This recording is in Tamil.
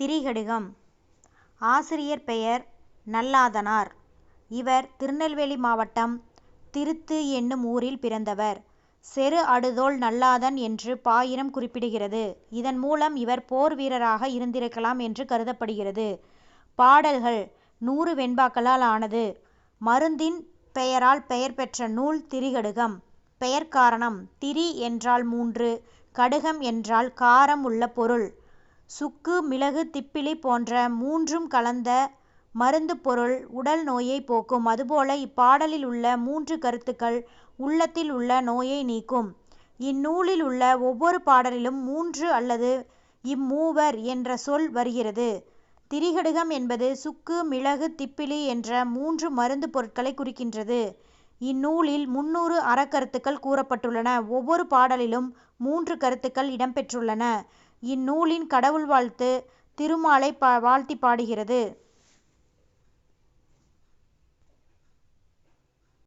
திரிகடுகம் ஆசிரியர் பெயர் நல்லாதனார். இவர் திருநெல்வேலி மாவட்டம் திருத்து என்னும் ஊரில் பிறந்தவர். செரு அடுதோல் நல்லாதன் என்று பாயிரம் குறிப்பிடுகிறது. இதன் மூலம் இவர் போர் வீரராக இருந்திருக்கலாம் என்று கருதப்படுகிறது. பாடல்கள் நூறு வெண்பாக்களால் ஆனது. மருந்தின் பெயரால் பெயர் பெற்ற நூல் திரிகடுகம். பெயர்க்காரணம் திரி என்றால் மூன்று, கடுகம் என்றால் காரம் உள்ள பொருள். சுக்கு மிளகு திப்பிலி போன்ற மூன்றும் கலந்த மருந்துப் பொருள் உடல் நோயைப் போக்கும். அதுபோல இப்பாடலில் உள்ள மூன்று கருத்துக்கள் உள்ளத்தில் உள்ள நோயை நீக்கும். இந்நூலில் உள்ள ஒவ்வொரு பாடலிலும் மூன்று அல்லது இம்மூவர் என்ற சொல் வருகிறது. திரிகடுகம் என்பது சுக்கு மிளகு திப்பிலி என்ற மூன்று மருந்துப் பொருட்களைக் குறிக்கின்றது. இந்நூலில் முந்நூறு அறக்கருத்துக்கள் கூறப்பட்டுள்ளன. ஒவ்வொரு பாடலிலும் மூன்று கருத்துக்கள் இடம்பெற்றுள்ளன இந்நூலின் கடவுள் வாழ்த்து திருமாலை வாழ்த்தி பாடுகிறது.